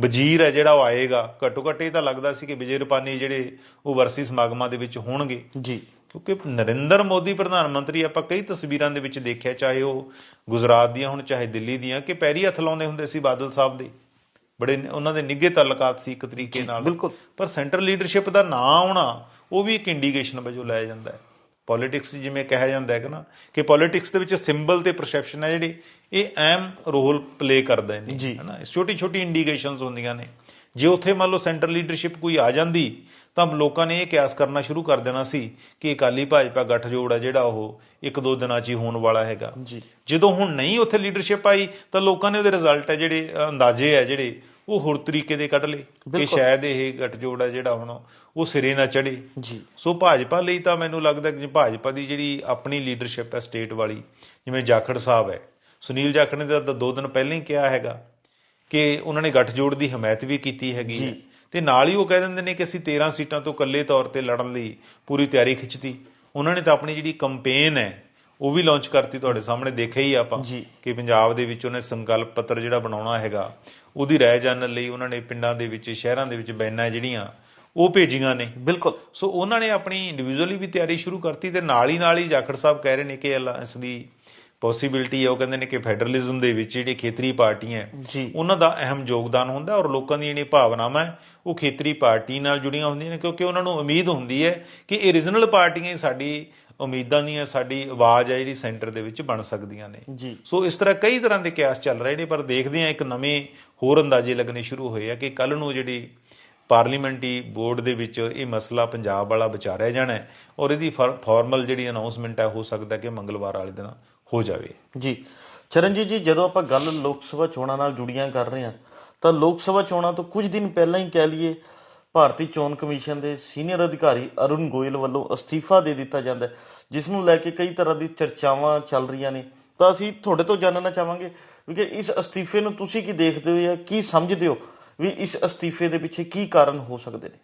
ਵਜ਼ੀਰ ਹੈ ਜਿਹੜਾ ਉਹ ਆਏਗਾ। ਘੱਟੋ ਘੱਟ ਇਹ ਤਾਂ ਲੱਗਦਾ ਸੀ ਕਿ ਵਿਜੇ ਰੁਪਾਨੀ ਜਿਹੜੇ ਉਹ ਵਰਸੀ ਸਮਾਗਮਾਂ ਦੇ ਵਿੱਚ ਹੋਣਗੇ। ਜੀ। ਕਿਉਂਕਿ ਨਰਿੰਦਰ ਮੋਦੀ ਪ੍ਰਧਾਨ ਮੰਤਰੀ ਆਪਾਂ ਕਈ ਤਸਵੀਰਾਂ ਦੇ ਵਿੱਚ ਦੇਖਿਆ ਚਾਹੇ ਉਹ ਗੁਜਰਾਤ ਦੀਆਂ ਹੁਣ ਚਾਹੇ ਦਿੱਲੀ ਦੀਆਂ ਕਿ ਪੈਰੀ ਹੱਥ ਲਾਉਂਦੇ ਹੁੰਦੇ ਸੀ ਬਾਦਲ ਸਾਹਿਬ ਦੇ। ਬੜੇ ਉਹਨਾਂ ਦੇ ਨਿੱਘੇ ਤਾਲੁਕਾਤ ਸੀ ਇੱਕ ਤਰੀਕੇ ਨਾਲ ਬਿਲਕੁਲ। ਪਰ ਸੈਂਟਰਲ ਲੀਡਰਸ਼ਿਪ ਦਾ ਨਾਂ ਆਉਣਾ ਉਹ ਵੀ ਇੱਕ ਇੰਡੀਕੇਸ਼ਨ ਵਜੋਂ ਲਾਇਆ ਜਾਂਦਾ ਹੈ ਪੋਲਿਟਿਕਸ ਜਿਵੇਂ ਕਿਹਾ ਜਾਂਦਾ ਹੈ ਕਿ ਨਾ ਕਿ ਪੋਲਿਟਿਕਸ ਦੇ ਵਿੱਚ ਸਿੰਬਲ ਤੇ ਪਰਸੈਪਸ਼ਨ ਹੈ ਜਿਹੜੀ ਇਹ ਅਹਿਮ ਰੋਲ ਪਲੇ ਕਰਦੇ ਨੇ ਜੀ। ਹਨਾ ਛੋਟੀ ਛੋਟੀ ਇੰਡੀਕੇਸ਼ਨਸ ਹੁੰਦੀਆਂ ਨੇ ਜੇ ਉੱਥੇ ਮੰਨ ਲਓ ਸੈਂਟਰਲ ਲੀਡਰਸ਼ਿਪ ਕੋਈ ਆ ਜਾਂਦੀ ਤਾਂ ਲੋਕਾਂ ਨੇ ਇਹ ਕਿਆਸ ਕਰਨਾ ਸ਼ੁਰੂ ਕਰ ਦੇਣਾ ਸੀ ਕਿ ਅਕਾਲੀ ਭਾਜਪਾ ਗੱਠਜੋੜ ਹੈ ਜਿਹੜਾ ਉਹ ਇੱਕ ਦੋ ਦਿਨਾਂ 'ਚ ਹੀ ਹੋਣ ਵਾਲਾ ਹੈਗਾ। ਜੀ। ਜਦੋਂ ਹੁਣ ਨਹੀਂ ਉੱਥੇ ਲੀਡਰਸ਼ਿਪ ਆਈ ਤਾਂ ਲੋਕਾਂ ਨੇ ਉਹਦੇ ਰਿਜ਼ਲਟ ਹੈ ਜਿਹੜੇ ਅੰਦਾਜ਼ੇ ਹੈ ਜਿਹੜੇ ਉਹ ਹੋਰ ਤਰੀਕੇ ਦੇ ਕੱਢ ਲਏ ਕਿ। ਸ਼ਾਇਦ ਇਹ ਗੱਠਜੋੜ ਹੈ ਜਿਹੜਾ ਹੁਣ ਉਹ ਸਿਰੇ ਨਾ ਚੜੇ ਜੀ। ਸੋ ਭਾਜਪਾ ਲਈ ਤਾਂ ਮੈਨੂੰ ਲੱਗਦਾ ਕਿ ਭਾਜਪਾ ਦੀ ਜਿਹੜੀ ਆਪਣੀ ਲੀਡਰਸ਼ਿਪ ਹੈ ਸਟੇਟ ਵਾਲੀ ਜਿਵੇਂ ਜਾਖੜ ਸਾਹਿਬ ਹੈ ਸੁਨੀਲ ਜਾਖੜ ਨੇ ਤਾਂ ਦੋ ਦਿਨ ਪਹਿਲਾਂ ਹੀ ਕਿਹਾ ਹੈਗਾ ਕਿ ਉਹਨਾਂ ਨੇ ਗੱਠਜੋੜ ਦੀ ਹਮਾਇਤ ਵੀ ਕੀਤੀ ਹੈਗੀ ਤੇ ਨਾਲ ਹੀ ਉਹ ਕਹਿ ਦਿੰਦੇ ਨੇ ਕਿ ਅਸੀਂ 13 ਸੀਟਾਂ ਤੋਂ ਇਕੱਲੇ ਤੌਰ ਤੇ ਲੜਨ ਲਈ ਪੂਰੀ ਤਿਆਰੀ ਖਿੱਚਤੀ। ਉਹਨਾਂ ਨੇ ਤਾਂ ਆਪਣੀ ਜਿਹੜੀ ਕੰਪੇਨ ਹੈ ਉਹ ਵੀ ਲਾਂਚ ਕਰਤੀ ਤੁਹਾਡੇ ਸਾਹਮਣੇ ਦੇਖਿਆ ਹੀ ਆਪਾਂ। ਕਿ ਪੰਜਾਬ ਦੇ ਵਿੱਚ ਉਹਨੇ ਸੰਕਲਪ ਪੱਤਰ ਜਿਹੜਾ ਬਣਾਉਣਾ ਹੈਗਾ ਉਹਦੀ ਰਾਏ ਜਾਣਨ ਲਈ ਉਹਨਾਂ ਨੇ ਪਿੰਡਾਂ ਦੇ ਵਿੱਚ ਸ਼ਹਿਰਾਂ ਦੇ ਵਿੱਚ ਬੈਨਾਂ ਜਿਹੜੀਆਂ ਉਹ ਭੇਜੀਆਂ ਨੇ। ਬਿਲਕੁਲ। ਸੋ ਉਹਨਾਂ ਨੇ ਆਪਣੀ ਇੰਡੀਵਿਜੂਅਲੀ ਵੀ ਤਿਆਰੀ ਸ਼ੁਰੂ ਕਰਤੀ ਤੇ ਨਾਲ ਹੀ ਨਾਲ ਹੀ ਜਾਖੜ ਸਾਹਿਬ ਕਹਿ ਰਹੇ ਨੇ ਕਿ ਅਲਾਇੰਸ ਦੀ ਪੋਸਿਬਿਲਿਟੀ ਹੈ ਉਹ ਕਹਿੰਦੇ ਨੇ ਕਿ ਫੈਡਰਲਿਜ਼ਮ ਦੇ ਵਿੱਚ ਜਿਹੜੀ ਖੇਤਰੀ ਪਾਰਟੀਆਂ ਉਹਨਾਂ ਦਾ ਅਹਿਮ ਯੋਗਦਾਨ ਹੁੰਦਾ ਔਰ ਲੋਕਾਂ ਦੀ ਜਿਹੜੀ ਭਾਵਨਾਵਾਂ ਹੈ ਉਹ ਖੇਤਰੀ ਪਾਰਟੀ ਨਾਲ ਜੁੜੀਆਂ ਹੁੰਦੀਆਂ ਨੇ ਕਿਉਂਕਿ ਉਹਨਾਂ ਨੂੰ ਉਮੀਦ ਹੁੰਦੀ ਹੈ ਕਿ ਇਹ ਰੀਜਨਲ ਪਾਰਟੀਆਂ ਹੀ ਸਾਡੀ ਉਮੀਦਾਂ ਦੀਆਂ ਸਾਡੀ ਆਵਾਜ਼ ਹੈ ਜਿਹੜੀ ਸੈਂਟਰ ਦੇ ਵਿੱਚ ਬਣ ਸਕਦੀਆਂ ਨੇ। ਸੋ ਇਸ ਤਰ੍ਹਾਂ ਕਈ ਤਰ੍ਹਾਂ ਦੇ ਕਿਆਸ ਚੱਲ ਰਹੇ ਨੇ ਪਰ ਦੇਖਦੇ ਆ ਇੱਕ ਨਵੇਂ ਹੋਰ ਅੰਦਾਜ਼ੇ ਲੱਗਣੇ ਸ਼ੁਰੂ ਹੋਏ ਆ ਕਿ ਕੱਲ ਨੂੰ ਜਿਹੜੀ ਪਾਰਲੀਮੈਂਟਰੀ ਬੋਰਡ ਦੇ ਵਿੱਚ ਇਹ ਮਸਲਾ ਪੰਜਾਬ ਵਾਲਾ ਵਿਚਾਰਿਆ ਜਾਣਾ ਹੈ ਔਰ ਇਹਦੀ ਫਾਰਮਲ ਜਿਹੜੀ ਅਨਾਉਂਸਮੈਂਟ ਹੈ ਹੋ ਸਕਦਾ ਕਿ ਮੰਗਲਵਾਰ ਵਾਲੇ ਦਿਨ ਹੋ ਜਾਵੇ। ਜੀ, ਚਰਨਜੀਤ ਜੀ, ਜਦੋਂ ਆਪਾਂ ਗੱਲ ਲੋਕ ਸਭਾ ਚੋਣਾਂ ਨਾਲ ਜੁੜੀਆਂ ਕਰ ਰਹੇ ਹਾਂ, ਤਾਂ ਲੋਕ ਸਭਾ ਚੋਣਾਂ ਤੋਂ ਕੁਝ ਦਿਨ ਪਹਿਲਾਂ ਹੀ ਕਹਿ ਲਈਏ, ਭਾਰਤੀ ਚੋਣ ਕਮਿਸ਼ਨ ਦੇ ਸੀਨੀਅਰ ਅਧਿਕਾਰੀ ਅਰੁਣ ਗੋਇਲ ਵੱਲੋਂ ਅਸਤੀਫਾ ਦੇ ਦਿੱਤਾ ਜਾਂਦਾ ਹੈ, ਜਿਸ ਨੂੰ ਲੈ ਕੇ ਕਈ ਤਰ੍ਹਾਂ ਦੀ ਚਰਚਾਵਾਂ ਚੱਲ ਰਹੀਆਂ ਨੇ। ਤਾਂ ਅਸੀਂ ਤੁਹਾਡੇ ਤੋਂ ਜਾਣਨਾ ਚਾਹਾਂਗੇ ਕਿ ਇਸ ਅਸਤੀਫੇ ਨੂੰ ਤੁਸੀਂ ਕੀ ਦੇਖਦੇ ਹੋ ਜਾਂ ਕੀ ਸਮਝਦੇ ਹੋ ਵੀ ਇਸ ਅਸਤੀਫੇ ਦੇ ਪਿੱਛੇ ਕੀ ਕਾਰਨ ਹੋ ਸਕਦੇ ਨੇ?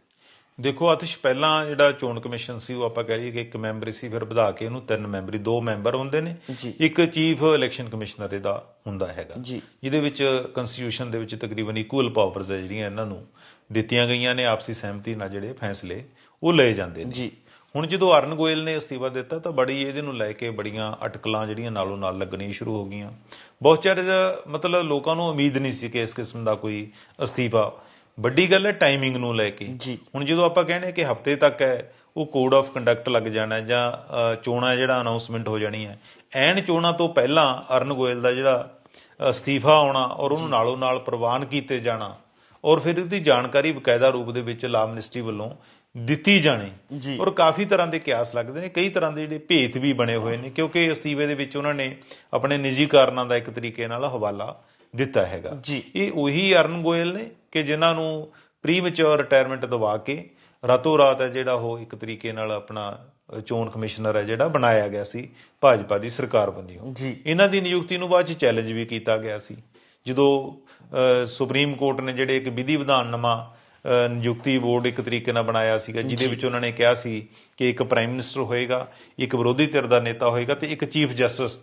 ਦੇਖੋ ਆਤਿਸ਼ ਪਹਿਲਾਂ ਜਿਹੜਾ ਚੋਣ ਕਮਿਸ਼ਨ ਸੀ ਉਹ ਆਪਾਂ ਕਹਿ ਲਈਏ ਕਿ ਇੱਕ ਮੈਂਬਰ ਸੀ ਫਿਰ ਵਧਾ ਕੇ ਇਹਨੂੰ ਤਿੰਨ ਮੈਂਬਰੀ ਦੋ ਮੈਂਬਰ ਹੁੰਦੇ ਨੇ। ਇੱਕ ਚੀਫ ਇਲੈਕਸ਼ਨ ਕਮਿਸ਼ਨਰ ਇਹਦਾ ਹੁੰਦਾ ਹੈਗਾ। ਜਿਹਦੇ ਵਿੱਚ ਕਨਸਟੀਟਿਊਸ਼ਨ ਦੇ ਵਿੱਚ ਤਕਰੀਬਨ ਇਕੁਅਲ ਪਾਵਰਸ ਹੈ ਜਿਹੜੀਆਂ ਇਹਨਾਂ ਨੂੰ ਦਿੱਤੀਆਂ ਗਈਆਂ ਨੇ ਆਪਸੀ ਸਹਿਮਤੀ ਨਾਲ ਜਿਹੜੇ ਫੈਸਲੇ ਉਹ ਲਏ ਜਾਂਦੇ ਨੇ। ਜੀ। ਹੁਣ ਜਦੋਂ ਅਰਨ ਗੋਇਲ ਨੇ ਅਸਤੀਫਾ ਦਿੱਤਾ ਤਾਂ ਬੜੀ ਇਹਦੇ ਨੂੰ ਲੈ ਕੇ ਬੜੀਆਂ ਅਟਕਲਾਂ ਜਿਹੜੀਆਂ ਨਾਲੋਂ ਨਾਲ ਲੱਗਣੀਆਂ ਸ਼ੁਰੂ ਹੋ ਗਈਆਂ। ਬਹੁਤ ਚਿਰ ਮਤਲਬ ਲੋਕਾਂ ਨੂੰ ਉਮੀਦ ਨਹੀਂ ਸੀ ਕਿ ਇਸ ਕਿਸਮ ਦਾ ਕੋਈ ਅਸਤੀਫਾ ਵੱਡੀ ਗੱਲ ਹੈ ਟਾਈਮਿੰਗ ਨੂੰ ਲੈ ਕੇ। ਹੁਣ ਜਦੋਂ ਆਪਾਂ ਕਹਿੰਦੇ ਕਿ ਹਫ਼ਤੇ ਤੱਕ ਹੈ ਉਹ ਕੋਡ ਆਫ ਕੰਡਕਟ ਲੱਗ ਜਾਣਾ ਜਾਂ ਚੋਣਾਂ ਜਿਹੜਾ ਅਨਾਉਂਸਮੈਂਟ ਹੋ ਜਾਣੀ ਹੈ ਐਨ ਚੋਣਾਂ ਤੋਂ ਪਹਿਲਾਂ ਅਰਨ ਗੋਇਲ ਦਾ ਜਿਹੜਾ ਅਸਤੀਫਾ ਆਉਣਾ ਔਰ ਉਹਨੂੰ ਨਾਲੋਂ ਨਾਲ ਪ੍ਰਵਾਨ ਕੀਤੇ ਜਾਣਾ ਔਰ ਫਿਰ ਉਹਦੀ ਜਾਣਕਾਰੀ ਬਕਾਇਦਾ ਰੂਪ ਦੇ ਵਿੱਚ ਲਾ ਮਿਨਿਸਟਰੀ ਵੱਲੋਂ ਦਿੱਤੀ ਜਾਣੀ। ਔਰ ਕਾਫੀ ਤਰ੍ਹਾਂ ਦੇ ਕਿਆਸ ਲੱਗਦੇ ਨੇ ਕਈ ਤਰ੍ਹਾਂ ਦੇ ਜਿਹੜੇ ਭੇਤ ਵੀ ਬਣੇ ਹੋਏ ਨੇ ਕਿਉਂਕਿ ਅਸਤੀਫੇ ਦੇ ਵਿੱਚ ਉਹਨਾਂ ਨੇ ਆਪਣੇ ਨਿੱਜੀ ਕਾਰਨਾਂ ਦਾ ਇੱਕ ਤਰੀਕੇ ਨਾਲ ਹਵਾਲਾ ਦਿੱਤਾ ਹੈਗਾ। ਜੀ। ਇਹ ਉਹੀ ਅਰਨ ਗੋਇਲ ਨੇ ਕਿ ਜਿਨ੍ਹਾਂ ਨੂੰ ਪ੍ਰੀਮੈਚੁਰ ਰਿਟਾਇਰਮੈਂਟ ਦਵਾ ਕੇ ਰਾਤੋਂ ਰਾਤ ਹੈ ਜਿਹੜਾ ਉਹ ਇੱਕ ਤਰੀਕੇ ਨਾਲ ਆਪਣਾ ਚੋਣ ਕਮਿਸ਼ਨਰ ਹੈ ਜਿਹੜਾ ਬਣਾਇਆ ਗਿਆ ਸੀ ਭਾਜਪਾ ਦੀ ਸਰਕਾਰ ਵੱਲੋਂ ਜੀ। ਇਹਨਾਂ ਦੀ ਨਿਯੁਕਤੀ ਨੂੰ ਬਾਅਦ ਚ ਚੈਲੰਜ ਵੀ ਕੀਤਾ ਗਿਆ ਸੀ। ਜਦੋਂ ਸੁਪਰੀਮ ਕੋਰਟ ਨੇ ਜਿਹੜੇ ਇੱਕ ਵਿਧੀ ਵਿਧਾਨਨਾਮਾ ਅ, ਨਿਯੁਕਤੀ ਬੋਰਡ ਇੱਕ ਤਰੀਕੇ ਨਾਲ ਬਣਾਇਆ ਸੀਗਾ ਜਿਹਦੇ ਵਿੱਚ ਉਹਨਾਂ ਨੇ ਕਿਹਾ ਸੀ ਕਿ ਇੱਕ ਪ੍ਰਾਈਮ ਮਿਨਿਸਟਰ ਹੋਏਗਾ ਇੱਕ ਵਿਰੋਧੀ ਧਿਰ ਦਾ ਨੇਤਾ ਹੋਏਗਾ ਤੇ ਇੱਕ ਚੀਫ ਜਸਟਿਸ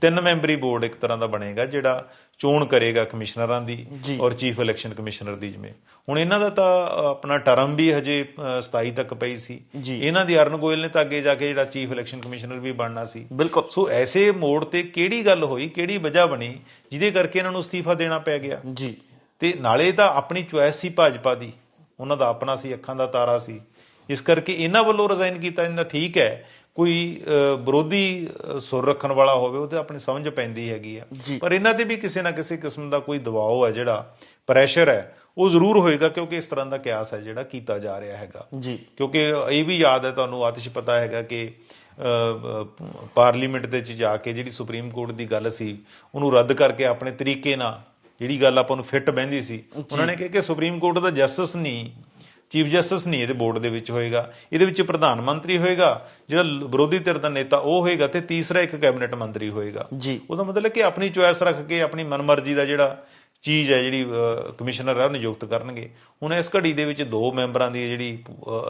ਤਿੰਨ ਮੈਂਬਰੀ ਬੋਰਡ ਇੱਕ ਤਰ੍ਹਾਂ ਦਾ ਬਣੇਗਾ ਜਿਹੜਾ ਚੋਣ ਕਰੇਗਾ ਕਮਿਸ਼ਨਰਾਂ ਦੀ। ਔਰ ਚੀਫ ਇਲੈਕਸ਼ਨ ਕਮਿਸ਼ਨਰ ਦੀ ਜਿਵੇਂ। ਹੁਣ ਇਹਨਾਂ ਦਾ ਤਾਂ ਆਪਣਾ ਟਰਮ ਵੀ ਹਜੇ ਅ, 27 ਤੱਕ ਪਈ ਸੀ। ਇਹਨਾਂ ਦੀ ਅਰਨ ਗੋਇਲ ਨੇ ਤਾਂ ਅੱਗੇ ਜਾ ਕੇ ਜਿਹੜਾ ਚੀਫ ਇਲੈਕਸ਼ਨ ਕਮਿਸ਼ਨਰ ਵੀ ਬਣਨਾ ਸੀ। ਬਿਲਕੁਲ। ਸੋ ਐਸੇ ਮੋੜ ਤੇ ਕਿਹੜੀ ਗੱਲ ਹੋਈ ਕਿਹੜੀ ਵਜ੍ਹਾ ਬਣੀ ਜਿਹਦੇ ਕਰਕੇ ਇਹਨਾਂ ਨੂੰ ਅਸਤੀਫਾ ਦੇਣਾ ਪੈ ਗਿਆ? ਜੀ। ਤੇ ਨਾਲੇ ਤਾਂ ਆਪਣੀ ਚੁਆਇਸ ਸੀ ਭਾਜਪਾ ਦੀ। ਉਹਨਾਂ ਦਾ ਆਪਣਾ ਸੀ ਅੱਖਾਂ ਦਾ ਤਾਰਾ ਸੀ। ਇਸ ਕਰਕੇ ਇਹਨਾਂ ਵੱਲੋਂ ਰਿਜ਼ਾਈਨ ਕੀਤਾ ਜਾਂਦਾ ਠੀਕ ਹੈ। ਕੋਈ ਵਿਰੋਧੀ ਸੁਰ ਰੱਖਣ ਵਾਲਾ ਹੋਵੇ ਉਹ ਤੇ ਆਪਣੀ ਸਮਝ ਪੈਂਦੀ ਹੈਗੀ ਆ। ਪਰ ਇਹਨਾਂ ਤੇ ਵੀ ਕਿਸੇ ਨਾ ਕਿਸੇ ਕਿਸਮ ਦਾ ਕੋਈ ਦਬਾਅ ਹੈ ਜਿਹੜਾ ਪ੍ਰੈਸ਼ਰ ਹੈ ਉਹ ਜ਼ਰੂਰ ਹੋਏਗਾ ਕਿਉਂਕਿ ਇਸ ਤਰ੍ਹਾਂ ਦਾ ਕਿਆਸ ਹੈ ਜਿਹੜਾ ਕੀਤਾ ਜਾ ਰਿਹਾ ਹੈਗਾ। ਜੀ। ਕਿਉਂਕਿ ਇਹ ਵੀ ਯਾਦ ਹੈ ਤੁਹਾਨੂੰ ਆਤਿਸ਼ ਪਤਾ ਹੈਗਾ ਕਿ ਪਾਰਲੀਮੈਂਟ ਦੇ ਵਿੱਚ ਜਾ ਕੇ ਜਿਹੜੀ ਸੁਪਰੀਮ ਕੋਰਟ ਦੀ ਗੱਲ ਸੀ ਉਹਨੂੰ ਰੱਦ ਕਰਕੇ ਆਪਣੇ ਤਰੀਕੇ ਨਾਲ ਜਿਹੜੀ ਗੱਲ ਆਪਾਂ ਨੂੰ ਫਿੱਟ ਬਹਿੰਦੀ ਸੀ ਉਹਨਾਂ ਨੇ ਕਿਹਾ ਕਿ ਸੁਪਰੀਮ ਕੋਰਟ ਦਾ ਜਸਟਿਸ ਨਹੀਂ ਚੀਫ ਜਸਟਿਸ ਨਹੀਂ ਇਹਦੇ ਬੋਰਡ ਦੇ ਵਿੱਚ ਹੋਏਗਾ। ਇਹਦੇ ਵਿੱਚ ਪ੍ਰਧਾਨ ਮੰਤਰੀ ਹੋਏਗਾ ਜਿਹੜਾ ਵਿਰੋਧੀ ਧਿਰ ਦਾ ਨੇਤਾ ਉਹ ਹੋਏਗਾ ਤੇ ਤੀਸਰਾ ਇੱਕ ਕੈਬਨਿਟ ਮੰਤਰੀ ਹੋਏਗਾ। ਜੀ। ਉਹਦਾ ਮਤਲਬ ਕਿ ਆਪਣੀ ਚੁਆਇਸ ਰੱਖ ਕੇ ਆਪਣੀ ਮਨਮਰਜ਼ੀ ਦਾ ਜਿਹੜਾ ਚੀਜ਼ ਹੈ ਜਿਹੜੀ ਕਮਿਸ਼ਨਰ ਹੈ ਉਹ ਨਿਯੁਕਤ ਕਰਨਗੇ। ਹੁਣ ਇਸ ਘੜੀ ਦੇ ਵਿੱਚ ਦੋ ਮੈਂਬਰਾਂ ਦੀ ਜਿਹੜੀ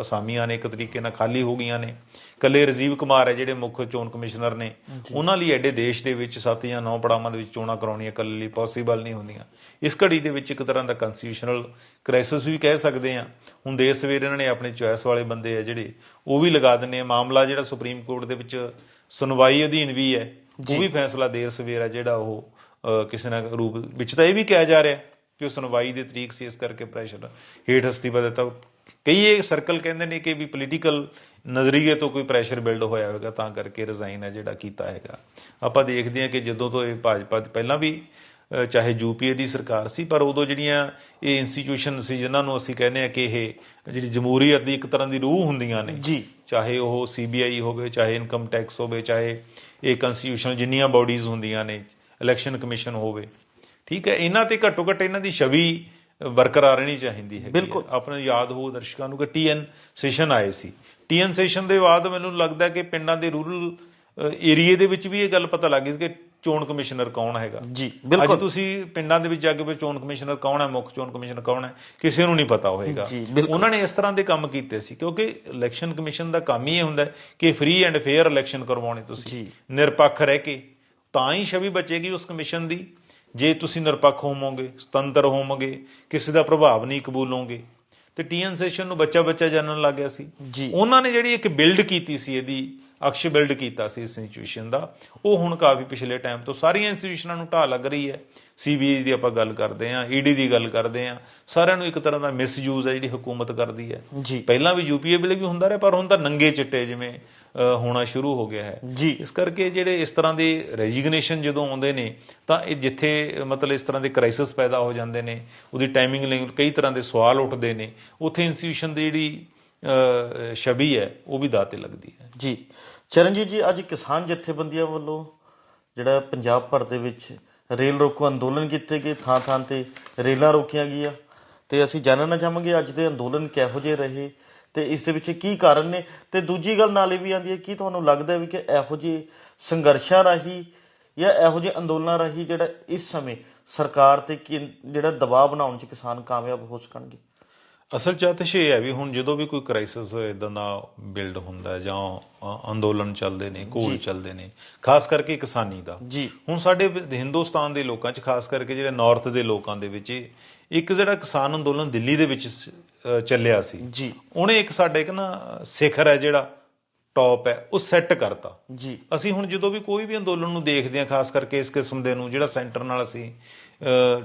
ਅਸਾਮੀਆਂ ਨੇ ਇੱਕ ਤਰੀਕੇ ਨਾਲ ਖਾਲੀ ਹੋ ਗਈਆਂ ਨੇ। ਕੱਲੇ ਰਜੀਵ ਕੁਮਾਰ ਹੈ ਜਿਹੜੇ ਮੁੱਖ ਚੋਣ ਕਮਿਸ਼ਨਰ ਨੇ। ਉਹਨਾਂ ਲਈ ਐਡੇ ਦੇਸ਼ ਦੇ ਵਿੱਚ ਸੱਤ ਜਾਂ ਨੌ ਪੜਾਵਾਂ ਦੇ ਵਿੱਚ ਚੋਣਾਂ ਕਰਾਉਣੀਆਂ ਕੱਲੇ ਲਈ ਪੋਸੀਬਲ ਨਹੀਂ ਹੁੰਦੀਆਂ। ਇਸ ਘੜੀ ਦੇ ਵਿੱਚ ਇੱਕ ਤਰ੍ਹਾਂ ਦਾ ਕਨਸਟੀਟਿਊਸ਼ਨਲ ਕ੍ਰਾਈਸਿਸ ਵੀ ਕਹਿ ਸਕਦੇ ਆ ਹੁਣ ਦੇਰ ਸਵੇਰ ਇਹਨਾਂ ਨੇ ਆਪਣੇ ਚੁਆਇਸ ਵਾਲੇ ਬੰਦੇ ਆ ਜਿਹੜੇ ਉਹ ਵੀ ਲਗਾ ਦਿੰਨੇ ਆ। ਮਾਮਲਾ ਜਿਹੜਾ ਸੁਪਰੀਮ ਕੋਰਟ ਦੇ ਵਿੱਚ ਸੁਣਵਾਈ ਅਧੀਨ ਵੀ ਹੈ ਉਹ ਵੀ ਫੈਸਲਾ ਦੇਰ ਸਵੇਰ ਆ ਜਿਹੜਾ ਉਹ ਕਿਸੇ ਨਾ ਰੂਪ ਵਿੱਚ ਤਾਂ ਇਹ ਵੀ ਕਿਹਾ ਜਾ ਰਿਹਾ ਕਿ ਉਹ ਸੁਣਵਾਈ ਦੀ ਤਰੀਕ ਸੀ ਇਸ ਕਰਕੇ ਪ੍ਰੈਸ਼ਰ ਹੇਠ ਅਸਤੀਫਾ ਦਿੱਤਾ। ਕਈ ਇਹ ਸਰਕਲ ਕਹਿੰਦੇ ਨੇ ਕਿ ਵੀ ਪੋਲੀਟੀਕਲ ਨਜ਼ਰੀਏ ਤੋਂ ਕੋਈ ਪ੍ਰੈਸ਼ਰ ਬਿਲਡ ਹੋਇਆ ਹੋਵੇਗਾ ਤਾਂ ਕਰਕੇ ਰਿਜ਼ਾਈਨ ਹੈ ਜਿਹੜਾ ਕੀਤਾ ਹੈਗਾ। ਆਪਾਂ ਦੇਖਦੇ ਹਾਂ ਕਿ ਜਦੋਂ ਤੋਂ ਇਹ ਭਾਜਪਾ ਪਹਿਲਾਂ ਵੀ ਚਾਹੇ ਯੂਪੀਏ ਦੀ ਸਰਕਾਰ ਸੀ ਪਰ ਉਦੋਂ ਜਿਹੜੀਆਂ ਇਹ ਇੰਸਟੀਟਿਊਸ਼ਨ ਸੀ ਜਿਨ੍ਹਾਂ ਨੂੰ ਅਸੀਂ ਕਹਿੰਦੇ ਆ ਕਿ ਇਹ ਜਿਹੜੀ ਜਮਹੂਰੀਅਤ ਦੀ ਇੱਕ ਤਰ੍ਹਾਂ ਦੀ ਰੂਹ ਹੁੰਦੀਆਂ ਨੇ ਜੀ। ਚਾਹੇ ਉਹ ਸੀਬੀਆਈ ਹੋਵੇ ਚਾਹੇ ਇਨਕਮ ਟੈਕਸ ਹੋਵੇ ਚਾਹੇ ਇਹ ਕਨਸਟੀਟਿਊਸ਼ਨਲ ਜਿੰਨੀਆਂ ਬਾਡੀਜ਼ ਹੁੰਦੀਆਂ ਨੇ ਇਲੈਕਸ਼ਨ ਕਮਿਸ਼ਨ ਹੋਵੇ ਠੀਕ ਹੈ ਇਹਨਾਂ ਤੇ ਘੱਟੋ ਘੱਟ ਇਹਨਾਂ ਦੀ ਛਵੀ ਬਰਕਰਾਰ ਰਹਿਣੀ ਚਾਹੀਦੀ ਹੈ। ਬਿਲਕੁਲ। ਆਪਣੇ ਯਾਦ ਹੋ ਦਰਸ਼ਕਾਂ ਨੂੰ ਕਿ ਟੀਐਨ ਸੈਸ਼ਨ ਆਏ ਸੀ। ਟੀਐਨ ਸੈਸ਼ਨ ਦੇ ਬਾਅਦ ਮੈਨੂੰ ਲੱਗਦਾ ਕਿ ਪਿੰਡਾਂ ਦੇ ਰੂਰਲ ਏਰੀਏ ਦੇ ਵਿੱਚ ਵੀ ਇਹ ਗੱਲ ਪਤਾ ਲੱਗ ਗਈ ਕਿ ਚੋਣ ਕਮਿਸ਼ਨਰ ਕੌਣ ਹੈਗਾ ਜੀ ਅੱਜ ਬਿਲਕੁਲ ਤੁਸੀਂ ਪਿੰਡਾਂ ਦੇ ਵਿੱਚ ਜਾ ਕੇ ਵੀ ਚੋਣ ਕਮਿਸ਼ਨਰ ਕੌਣ ਹੈ ਮੁੱਖ ਚੋਣ ਕਮਿਸ਼ਨਰ ਕੌਣ ਹੈ ਕਿਸੇ ਨੂੰ ਨਹੀਂ ਪਤਾ ਹੋਏਗਾ। ਉਹਨਾਂ ਨੇ ਇਸ ਤਰ੍ਹਾਂ ਦੇ ਕੰਮ ਕੀਤੇ ਸੀ ਕਿਉਂਕਿ ਇਲੈਕਸ਼ਨ ਕਮਿਸ਼ਨ ਦਾ ਕੰਮ ਹੀ ਇਹ ਹੁੰਦਾ ਕਿ ਫ੍ਰੀ ਐਂਡ ਫੇਅਰ ਇਲੈਕਸ਼ਨ ਕਰਵਾਉਣੇ ਤੁਸੀਂ। ਨਿਰਪੱਖ ਰਹਿ ਕੇ ਤਾਂ ਹੀ ਛਵੀ ਬਚੇਗੀ ਉਸ ਕਮਿਸ਼ਨ ਦੀ ਜੇ ਤੁਸੀਂ ਨਿਰਪੱਖ ਹੋਵੋਗੇ ਸੁਤੰਤਰ ਹੋਵੋਗੇ ਕਿਸੇ ਦਾ ਪ੍ਰਭਾਵ ਨਹੀਂ ਕਬੂਲੋਗੇ ਤੇ ਟੀਐਨ ਸੈਸ਼ਨ ਨੂੰ ਬੱਚਾ ਬੱਚਾ ਜਾਣਨ ਲੱਗ ਗਿਆ ਸੀ ਜੀ। ਉਹਨਾਂ ਨੇ ਜਿਹੜੀ ਇੱਕ ਬਿਲਡ ਕੀਤੀ ਸੀ ਇਹਦੀ ਅਕਸ਼ ਬਿਲਡ ਕੀਤਾ ਸੀ ਇਸ ਇੰਸਟੀਟਿਊਸ਼ਨ ਦਾ। ਉਹ ਹੁਣ ਕਾਫੀ ਪਿਛਲੇ ਟਾਈਮ ਤੋਂ ਸਾਰੀਆਂ ਇੰਸਟੀਟਿਊਸ਼ਨਾਂ ਨੂੰ ਢਾਹ ਲੱਗ ਰਹੀ ਹੈ। ਸੀਬੀਆਈ ਦੀ ਆਪਾਂ ਗੱਲ ਕਰਦੇ ਆਂ ਈਡੀ ਦੀ ਗੱਲ ਕਰਦੇ ਆਂ ਸਾਰਿਆਂ ਨੂੰ ਇੱਕ ਤਰ੍ਹਾਂ ਦਾ ਮਿਸਯੂਜ਼ ਹੈ ਜਿਹੜੀ ਹਕੂਮਤ ਕਰਦੀ ਹੈ। ਜੀ। ਪਹਿਲਾਂ ਵੀ ਯੂਪੀਏ ਵੇਲੇ ਵੀ ਹੁੰਦਾ ਰਿਹਾ ਪਰ ਹੁਣ ਤਾਂ ਨੰਗੇ ਚਿੱਟੇ ਜਿਵੇਂ ਹੋਣਾ ਸ਼ੁਰੂ ਹੋ ਗਿਆ ਹੈ। ਜੀ। ਇਸ ਕਰਕੇ ਜਿਹੜੇ ਇਸ ਤਰ੍ਹਾਂ ਦੇ ਰੈਜ਼ਿਗਨੇਸ਼ਨ ਜਦੋਂ ਆਉਂਦੇ ਨੇ ਤਾਂ ਇਹ ਜਿੱਥੇ ਮਤਲਬ ਇਸ ਤਰ੍ਹਾਂ ਦੇ ਕ੍ਰਾਈਸਿਸ ਪੈਦਾ ਹੋ ਜਾਂਦੇ ਨੇ ਉਹਦੀ ਟਾਈਮਿੰਗ ਲਈ ਕਈ ਤਰ੍ਹਾਂ ਦੇ ਸਵਾਲ ਉੱਠਦੇ ਨੇ ਉੱਥੇ ਇੰਸਟੀਟਿਊਸ਼ਨ ਦੀ ਜਿਹੜੀ ਛਵੀ ਹੈ ਉਹ ਵੀ ਦਾਤੇ ਲੱਗਦੀ ਹੈ। ਜੀ। ਚਰਨਜੀਤ ਜੀ, ਅੱਜ ਕਿਸਾਨ ਜਥੇਬੰਦੀਆਂ ਵੱਲੋਂ ਜਿਹੜਾ ਪੰਜਾਬ ਭਰ ਦੇ ਵਿੱਚ ਰੇਲ ਰੋਕੋ ਅੰਦੋਲਨ ਕੀਤੇ ਗਏ ਥਾਂ ਥਾਂ ਤੇ ਰੇਲਾਂ ਰੋਕੀਆਂ ਗਈਆਂ। ਤੇ ਅਸੀਂ ਜਾਣਨਾ ਚਾਹਾਂਗੇ ਅੱਜ ਦੇ ਅੰਦੋਲਨ ਕਿਹੋ ਜਿਹੇ ਰਹੇ ਤੇ ਇਸ ਦੇ ਵਿੱਚ ਕੀ ਕਾਰਨ ਨੇ। ਤੇ ਦੂਜੀ ਗੱਲ ਨਾਲ ਇਹ ਵੀ ਆਂਦੀ ਹੈ ਕਿ ਤੁਹਾਨੂੰ ਲੱਗਦਾ ਹੈ ਵੀ ਕਿ ਇਹੋ ਜਿਹੇ ਸੰਘਰਸ਼ਾਂ ਰਾਹੀਂ ਜਾਂ ਇਹੋ ਜਿਹੇ ਅੰਦੋਲਨਾਂ ਰਾਹੀਂ ਜਿਹੜਾ ਇਸ ਸਮੇਂ ਸਰਕਾਰ ਤੇ ਕੀ- ਜਿਹੜਾ ਦਬਾਅ ਬਣਾਉਣ 'ਚ ਕਿਸਾਨ ਕਾਮਯਾਬ ਹੋ ਸਕਣਗੇ? ਅਸਲ ਚ ਅਤਿਸ਼ ਇਹ ਹੈ ਵੀ ਹੁਣ ਜਦੋਂ ਵੀ ਕੋਈ ਕ੍ਰਾਈਸਿਸ ਇਦਾਂ ਦਾ ਬਿਲਡ ਹੁੰਦਾ ਜਾਂ ਅੰਦੋਲਨ ਚੱਲਦੇ ਨੇ ਘੋਲ ਚੱਲਦੇ ਨੇ ਖਾਸ ਕਰਕੇ ਕਿਸਾਨੀ ਦਾ। ਜੀ। ਹੁਣ ਸਾਡੇ ਹਿੰਦੁਸਤਾਨ ਦੇ ਲੋਕਾਂ 'ਚ ਖਾਸ ਕਰਕੇ ਜਿਹੜੇ ਨਾਰਥ ਦੇ ਲੋਕਾਂ ਦੇ ਵਿੱਚ ਇੱਕ ਜਿਹੜਾ ਕਿਸਾਨ ਅੰਦੋਲਨ ਦਿੱਲੀ ਦੇ ਵਿੱਚ ਚੱਲਿਆ ਸੀ ਜੀ। ਉਹਨੇ ਇੱਕ ਸਾਡੇ ਇੱਕ ਨਾ ਸਿਖਰ ਹੈ ਜਿਹੜਾ ਟੌਪ ਹੈ ਉਹ ਸੈੱਟ ਕਰਤਾ। ਜੀ। ਅਸੀਂ ਹੁਣ ਜਦੋਂ ਵੀ ਕੋਈ ਵੀ ਅੰਦੋਲਨ ਨੂੰ ਦੇਖਦੇ ਹਾਂ ਖਾਸ ਕਰਕੇ ਇਸ ਕਿਸਮ ਦੇ ਨੂੰ ਜਿਹੜਾ ਸੈਂਟਰ ਨਾਲ ਅਸੀਂ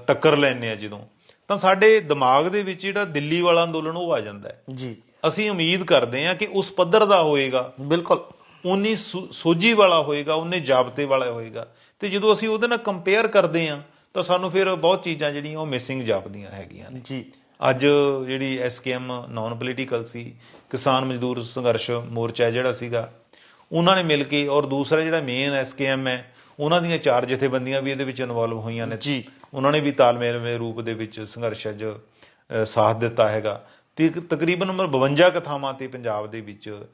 ਟੱਕਰ ਲੈਂਦੇ ਆ ਜਦੋਂ ਤਾਂ ਸਾਡੇ ਦਿਮਾਗ ਦੇ ਵਿੱਚ ਜਿਹੜਾ ਦਿੱਲੀ ਵਾਲਾ ਅੰਦੋਲਨ ਉਹ ਆ ਜਾਂਦਾ ਹੈ। ਜੀ। ਅਸੀਂ ਉਮੀਦ ਕਰਦੇ ਹਾਂ ਕਿ ਉਸ ਪੱਧਰ ਦਾ ਹੋਏਗਾ ਬਿਲਕੁਲ। ਉਨੀ ਸੋ- ਸੋਝੀ ਵਾਲਾ ਹੋਏਗਾ ਉਨੇ ਜਾਬਤੇ ਵਾਲਾ ਹੋਏਗਾ। ਤੇ ਜਦੋਂ ਅਸੀਂ ਉਹਦੇ ਨਾਲ ਕੰਪੇਅਰ ਕਰਦੇ ਆ ਤਾਂ ਸਾਨੂੰ ਫਿਰ ਬਹੁਤ ਚੀਜ਼ਾਂ ਜਿਹੜੀਆਂ ਉਹ ਮਿਸਿੰਗ ਜਾਪਦੀਆਂ ਹੈਗੀਆਂ ਨੇ। ਜੀ। ਅੱਜ ਜਿਹੜੀ ਐਸਕੇਐਮ ਨਾਨ ਪੋਲੀਟੀਕਲ ਸੀ ਕਿਸਾਨ ਮਜ਼ਦੂਰ ਸੰਘਰਸ਼ ਮੋਰਚਾ ਜਿਹੜਾ ਸੀਗਾ ਉਹਨਾਂ ਨੇ ਮਿਲ ਕੇ ਔਰ ਦੂਸਰਾ ਜਿਹੜਾ ਮੇਨ ਐਸਕੇਐਮ ਹੈ ਉਹਨਾਂ ਦੀਆਂ ਚਾਰ ਜਥੇਬੰਦੀਆਂ ਵੀ ਇਹਦੇ ਵਿੱਚ ਇਨਵੋਲਵ ਹੋਈਆਂ ਨੇ। ਜੀ। ਉਹਨਾਂ ਨੇ ਵੀ ਤਾਲਮੇਲ ਦੇ ਰੂਪ ਦੇ ਵਿੱਚ ਸੰਘਰਸ਼ ਅ, ਸਾਥ ਦਿੱਤਾ ਹੈਗਾ। ਤੇ ਤਕਰੀਬਨ ਨੰਬਰ 52 ਕੁ ਥਾਵਾਂ ਤੇ ਪੰਜਾਬ ਦੇ ਵਿੱਚ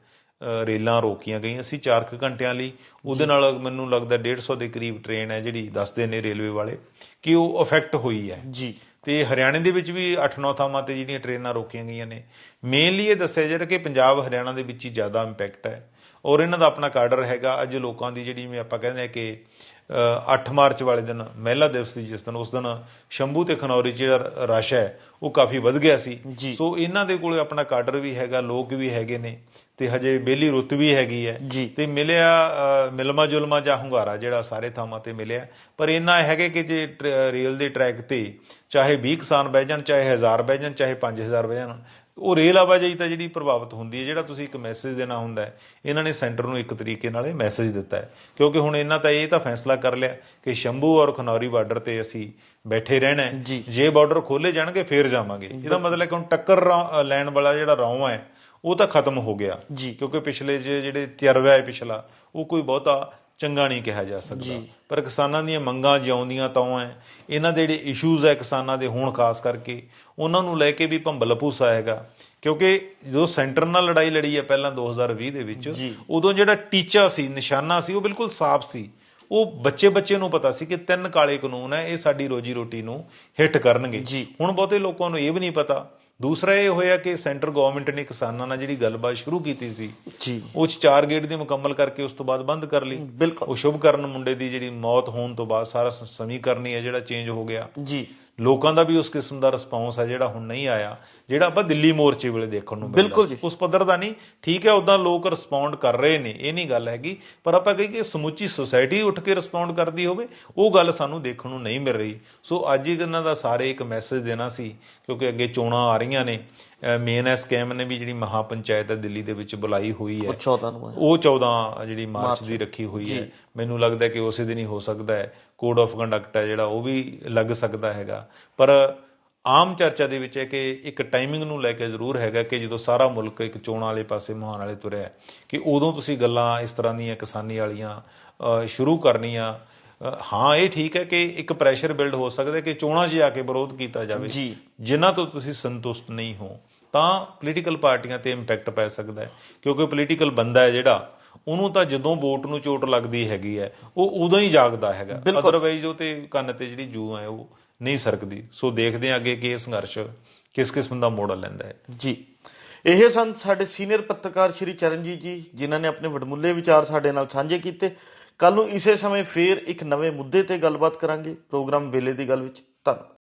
ਰੇਲਾਂ ਰੋਕੀਆਂ ਗਈਆਂ ਸੀ 4 ਕੁ ਘੰਟਿਆਂ ਲਈ। ਉਹਦੇ ਨਾਲ ਮੈਨੂੰ ਲੱਗਦਾ 150 ਦੇ ਕਰੀਬ ਟ੍ਰੇਨ ਹੈ ਜਿਹੜੀ ਦੱਸਦੇ ਨੇ ਰੇਲਵੇ ਵਾਲੇ ਕਿ ਉਹ ਅਫੈਕਟ ਹੋਈ ਹੈ। ਜੀ। ਤੇ ਹਰਿਆਣੇ ਦੇ ਵਿੱਚ ਵੀ 8-9 ਥਾਵਾਂ ਤੇ ਜਿਹੜੀਆਂ ਟ੍ਰੇਨਾਂ ਰੋਕੀਆਂ ਗਈਆਂ ਨੇ। ਮੇਨਲੀ ਇਹ ਦੱਸਿਆ ਜਾ ਰਿਹਾ ਕਿ ਪੰਜਾਬ ਹਰਿਆਣਾ ਦੇ ਵਿੱਚ ਹੀ ਜ਼ਿਆਦਾ ਇੰਪੈਕਟ ਹੈ। ਔਰ ਇਹਨਾਂ ਦਾ ਆਪਣਾ ਕਾਡਰ ਹੈਗਾ ਅੱਜ ਲੋਕਾਂ ਦੀ ਜਿਹੜੀ ਜਿਵੇਂ ਆਪਾਂ ਕਹਿੰਦੇ ਆ ਕਿ ਅ, 8 ਮਾਰਚ ਵਾਲੇ ਦਿਨ ਮਹਿਲਾ ਦਿਵਸ ਸੀ ਜਿਸ ਦਿਨ ਉਸ ਦਿਨ ਸ਼ੰਭੂ ਤੇ ਖਨੌਰੀ ਜਿਹੜਾ ਰਸ਼ ਹੈ ਉਹ ਕਾਫੀ ਵੱਧ ਗਿਆ ਸੀ। ਸੋ ਇਹਨਾਂ ਦੇ ਕੋਲੇ ਆਪਣਾ ਕਾਡਰ ਵੀ ਹੈਗਾ ਲੋਕ ਵੀ ਹੈਗੇ ਨੇ ਤੇ ਹਜੇ ਬੇਲੀ ਰੁੱਤ ਵੀ ਹੈਗੀ ਹੈ। ਤੇ ਮਿਲਿਆ ਮਿਲਮਾ ਜੁਲਮਾ ਜਾਂ ਹੁੰਗਾਰਾ ਜਿਹੜਾ ਸਾਰੇ ਥਾਵਾਂ ਤੇ ਮਿਲਿਆ ਪਰ ਇੰਨਾ ਹੈਗੇ ਕਿ ਜੇ ਰੇਲ ਦੇ ਟਰੈਕ ਤੇ ਚਾਹੇ 20 ਕਿਸਾਨ ਬਹਿ ਜਾਣ ਚਾਹੇ 1000 ਬਹਿ ਜਾਣ ਚਾਹੇ 5000 ਬਹਿ ਜਾਣ ਉਹ ਰੇਲ ਆਵਾਜਾਈ ਤਾਂ ਜਿਹੜੀ ਪ੍ਰਭਾਵਿਤ ਹੁੰਦੀ ਹੈ ਜਿਹੜਾ ਤੁਸੀਂ ਇੱਕ ਮੈਸੇਜ ਦੇਣਾ ਹੁੰਦਾ ਹੈ ਇਹਨਾਂ ਨੇ ਸੈਂਟਰ ਨੂੰ ਇੱਕ ਤਰੀਕੇ ਨਾਲ ਇਹ ਮੈਸੇਜ ਦਿੱਤਾ ਹੈ ਕਿਉਂਕਿ ਹੁਣ ਇਹਨਾਂ ਤਾਂ ਇਹ ਤਾਂ ਫੈਸਲਾ ਕਰ ਲਿਆ ਕਿ ਸ਼ੰਭੂ ਔਰ ਖਨੌਰੀ ਬਾਰਡਰ ਤੇ ਅਸੀਂ ਬੈਠੇ ਰਹਿਣਾ ਹੈ ਜੀ। ਬਾਰਡਰ ਖੋਲੇ ਜਾਣਗੇ ਫੇਰ ਜਾਵਾਂਗੇ ਇਹਦਾ ਮਤਲਬ ਹੈ ਕਿ ਹੁਣ ਟੱਕਰ ਲੈਣ ਵਾਲਾ ਜਿਹੜਾ ਰੌਂ ਹੈ ਉਹ ਤਾਂ ਖਤਮ ਹੋ ਗਿਆ ਜੀ। ਕਿਉਂਕਿ ਪਿਛਲੇ ਜਿਹੜੇ ਤਜਰਬਾ ਹੈ ਪਿਛਲਾ ਉਹ ਕੋਈ ਬਹੁਤਾ ਚੰਗਾ ਨਹੀਂ ਕਿਹਾ ਜਾ ਸਕਦਾ। ਪਰ ਕਿਸਾਨਾਂ ਦੀਆਂ ਮੰਗਾਂ ਜਿਉਂਦੀਆਂ ਤਾਂ ਹੈ। ਇਹਨਾਂ ਦੇ ਜਿਹੜੇ ਇਸ਼ੂਜ਼ ਹੈ ਕਿਸਾਨਾਂ ਦੇ ਹੁਣ ਖਾਸ ਕਰਕੇ ਉਹਨਾਂ ਨੂੰ ਲੈ ਕੇ ਵੀ ਭੰਬਲ ਭੂਸਾ ਹੈਗਾ ਕਿਉਂਕਿ ਜਦੋਂ ਸੈਂਟਰ ਨਾਲ ਲੜਾਈ ਲੜੀ ਹੈ ਪਹਿਲਾਂ 2020 ਦੇ ਵਿੱਚ। ਉਦੋਂ ਜਿਹੜਾ ਟੀਚਾ ਸੀ ਨਿਸ਼ਾਨਾ ਸੀ ਉਹ ਬਿਲਕੁਲ ਸਾਫ਼ ਸੀ। ਉਹ ਬੱਚੇ ਬੱਚੇ ਨੂੰ ਪਤਾ ਸੀ ਕਿ ਤਿੰਨ ਕਾਲੇ ਕਾਨੂੰਨ ਹੈ ਇਹ ਸਾਡੀ ਰੋਜੀ ਰੋਟੀ ਨੂੰ ਹਿੱਟ ਕਰਨਗੇ। ਹੁਣ ਬਹੁਤੇ ਲੋਕਾਂ ਨੂੰ ਇਹ ਵੀ ਨਹੀਂ ਪਤਾ ਦੂਸਰਾ ਇਹ ਹੋਇਆ ਕਿ ਸੈਂਟਰ ਗਵਰਨਮੈਂਟ ਨੇ ਕਿਸਾਨਾਂ ਨਾਲ ਜਿਹੜੀ ਗੱਲਬਾਤ ਸ਼ੁਰੂ ਕੀਤੀ ਸੀ ਜੀ। ਉਹ 'ਚ ਚਾਰ ਗੇੜ ਦੀ ਮੁਕੰਮਲ ਕਰਕੇ ਉਸ ਤੋਂ ਬਾਅਦ ਬੰਦ ਕਰ ਲਈ। ਬਿਲਕੁਲ। ਉਹ ਸ਼ੁਭਕਰਨ ਮੁੰਡੇ ਦੀ ਜਿਹੜੀ ਮੌਤ ਹੋਣ ਤੋਂ ਬਾਅਦ ਸਾਰਾ ਸਮੀਕਰਨ ਹੀ ਹੈ ਜਿਹੜਾ ਚੇਂਜ ਹੋ ਗਿਆ। ਜੀ। ਲੋਕਾਂ ਦਾ ਵੀ ਉਸ ਕਿਸਮ ਦਾ ਰਿਸਪੌਂਸ ਹੈ ਜਿਹੜਾ ਹੁਣ ਨਹੀਂ ਆਇਆ ਜਿਹੜਾ ਆਪਾਂ ਦਿੱਲੀ ਮੋਰਚੇ ਵੇਲੇ ਦੇਖਣ ਨੂੰ। ਜੀ। ਉਸ ਪੱਧਰ ਦਾ ਨਹੀਂ। ਠੀਕ ਹੈ ਉਦਾਂ ਲੋਕ ਰਿਸਪੌਂਡ ਕਰ ਰਹੇ ਨੇ ਇਹ ਨਹੀਂ ਗੱਲ ਹੈਗੀ ਪਰ ਆਪਾਂ ਕਹੀਏ ਕਿ ਸਮੁੱਚੀ ਸੁਸਾਇਟੀ ਉੱਠ ਕੇ ਰਿਸਪੌਂਡ ਕਰਦੀ ਹੋਵੇ ਉਹ ਗੱਲ ਸਾਨੂੰ ਦੇਖਣ ਨੂੰ ਨਹੀਂ ਮਿਲ ਰਹੀ। ਸੋ ਅੱਜ ਹੀ ਇਹਨਾਂ ਦਾ ਸਾਰੇ ਇੱਕ ਮੈਸੇਜ ਦੇਣਾ ਸੀ ਕਿਉਂਕਿ ਅੱਗੇ ਚੋਣਾਂ ਆ ਰਹੀਆਂ ਨੇ। ਮੇਨ ਐਸ ਕੈਮ ਨੇ ਵੀ ਜਿਹੜੀ ਮਹਾ ਪੰਚਾਇਤ ਹੈ ਦਿੱਲੀ ਦੇ ਵਿੱਚ ਬੁਲਾਈ ਹੋਈ ਹੈ। ਉਹ 14 ਨੂੰ ਉਹ 14 ਜਿਹੜੀ ਮਾਰਚ ਦੀ ਰੱਖੀ ਹੋਈ ਹੈ। ਮੈਨੂੰ ਲੱਗਦਾ ਕਿ ਉਸੇ ਦਿਨ ਹੀ ਹੋ ਸਕਦਾ ਹੈ। ਕੋਡ ਆਫ ਕੰਡਕਟ ਹੈ ਜਿਹੜਾ ਉਹ ਵੀ ਲੱਗ ਸਕਦਾ ਹੈਗਾ। ਪਰ ਆਮ ਚਰਚਾ ਦੇ ਵਿੱਚ ਹੈ ਕਿ ਇੱਕ ਟਾਈਮਿੰਗ ਨੂੰ ਲੈ ਕੇ ਜ਼ਰੂਰ ਹੈਗਾ ਕਿ ਜਦੋਂ ਸਾਰਾ ਮੁਲਕ ਇੱਕ ਚੋਣਾਂ ਵਾਲੇ ਪਾਸੇ ਮੁਹਾਨ ਵਾਲੇ ਤੁਰਿਆ ਕਿ ਉਦੋਂ ਤੁਸੀਂ ਗੱਲਾਂ ਇਸ ਤਰ੍ਹਾਂ ਦੀਆਂ ਕਿਸਾਨੀ ਵਾਲੀਆਂ ਸ਼ੁਰੂ ਕਰਨੀਆਂ। ਹਾਂ ਇਹ ਠੀਕ ਹੈ ਕਿ ਇੱਕ ਪ੍ਰੈਸ਼ਰ ਬਿਲਡ ਹੋ ਸਕਦਾ ਹੈ ਕਿ ਚੋਣਾਂ 'ਚ ਜਾ ਕੇ ਵਿਰੋਧ ਕੀਤਾ ਜਾਵੇ। ਜਿਨ੍ਹਾਂ ਤੋਂ ਤੁਸੀਂ ਸੰਤੁਸ਼ਟ ਨਹੀਂ ਹੋ ਤਾਂ ਪੋਲੀਟੀਕਲ ਪਾਰਟੀਆਂ ਤੇ ਇੰਪੈਕਟ ਪੈ ਸਕਦਾ ਹੈ ਕਿਉਂਕਿ ਪੋਲੀਟੀਕਲ ਬੰਦਾ ਹੈ ਜਿਹੜਾ ਉਹਨੂੰ ਤਾਂ ਜਦੋਂ ਵੋਟ ਨੂੰ ਚੋਟ ਲੱਗਦੀ ਹੈਗੀ ਹੈ ਉਹ ਉਦੋਂ ਹੀ ਜਾਗਦਾ ਹੈਗਾ। ਅਦਰਵਾਈਜ਼ ਉਹ ਤੇ ਕੰਨ ਤੇ ਜਿਹੜੀ ਜੂ ਹੈ ਉਹ ਨਹੀਂ ਸਰਕਦੀ। ਸੋ ਦੇਖਦੇ ਹਾਂ ਅੱਗੇ ਕਿ ਇਹ ਸੰਘਰਸ਼ ਕਿਸ ਕਿਸਮ ਦਾ ਮੋੜ ਲੈਂਦਾ ਹੈ। ਜੀ। ਇਹ ਸਨ ਸਾਡੇ ਸੀਨੀਅਰ ਪੱਤਰਕਾਰ ਸ਼੍ਰੀ ਚਰਨਜੀਤ ਜੀ ਜਿਨ੍ਹਾਂ ਨੇ ਆਪਣੇ ਵਡਮੁੱਲੇ ਵਿਚਾਰ ਸਾਡੇ ਨਾਲ ਸਾਂਝੇ ਕੀਤੇ। ਕੱਲ ਨੂੰ ਇਸੇ ਸਮੇਂ ਫੇਰ ਇੱਕ ਨਵੇਂ ਮੁੱਦੇ ਤੇ ਗੱਲਬਾਤ ਕਰਾਂਗੇ ਪ੍ਰੋਗਰਾਮ ਵੇਲੇ ਦੀ ਗੱਲ ਵਿੱਚ। ਧੰਨਵਾਦ।